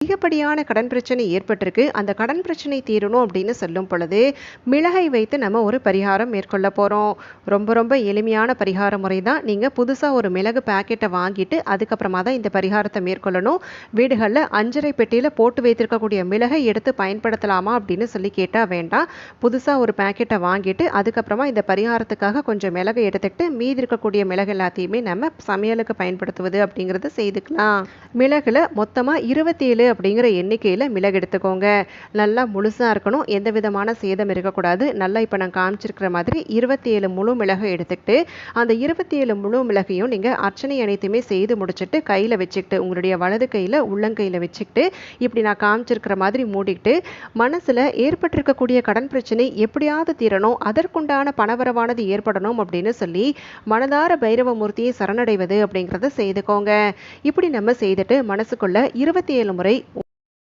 அதிகப்படியான கடன் பிரச்சனை ஏற்பட்டிருக்கு. அந்த கடன் பிரச்சனை தீரணும் அப்படின்னு சொல்லும் பொழுது மிளகை வைத்து நம்ம ஒரு பரிகாரம் மேற்கொள்ள போகிறோம் ரொம்ப ரொம்ப எளிமையான பரிகார முறை தான். நீங்கள் புதுசாக ஒரு மிளகு பேக்கெட்டை வாங்கிட்டு அதுக்கப்புறமா தான் இந்த பரிகாரத்தை மேற்கொள்ளணும். வீடுகளில் அஞ்சரை பெட்டியில் போட்டு வைத்திருக்கக்கூடிய மிளகை எடுத்து பயன்படுத்தலாமா அப்படின்னு சொல்லி கேட்டால் வேண்டாம். புதுசாக ஒரு பேக்கெட்டை வாங்கிட்டு அதுக்கப்புறமா இந்த பரிகாரத்துக்காக கொஞ்சம் மிளகை எடுத்துக்கிட்டு மீதி இருக்கக்கூடிய மிளகு எல்லாத்தையுமே நம்ம சமையலுக்கு பயன்படுத்துவது அப்படிங்கிறத செய்துக்கலாம். மிளகில் மொத்தமாக இருபத்தேழு அப்படிங்கிற எண்ணிக்கையில் மிளகு எடுத்துக்கோங்க. நல்லா முழுசாக இருக்கணும். எந்த விதமான சேதம் இருக்கக்கூடாது. நல்லா இப்போ நான் காமிச்சிருக்கிற மாதிரி இருபத்தி ஏழு முழு மிளகு எடுத்துக்கிட்டு அந்த இருபத்தி ஏழு முழு மிளகையும் நீங்கள் அர்ச்சனை அனைத்துமே செய்து முடிச்சுட்டு கையில் வச்சுக்கிட்டு உங்களுடைய வலது கையில் உள்ளங்கையில் வச்சுக்கிட்டு இப்படி நான் காமிச்சிருக்கிற மாதிரி மூடிக்கிட்டு மனசில் ஏற்பட்டிருக்கக்கூடிய கடன் பிரச்சனை எப்படியாவது தீரணும். அதற்குண்டான பணவரவானது ஏற்படணும் அப்படின்னு சொல்லி மனதார பைரவ மூர்த்தியை சரணடைவது அப்படிங்கிறத செய்துக்கோங்க. இப்படி நம்ம செய்துட்டு மனசுக்குள்ள இருபத்தி ஏழு முறை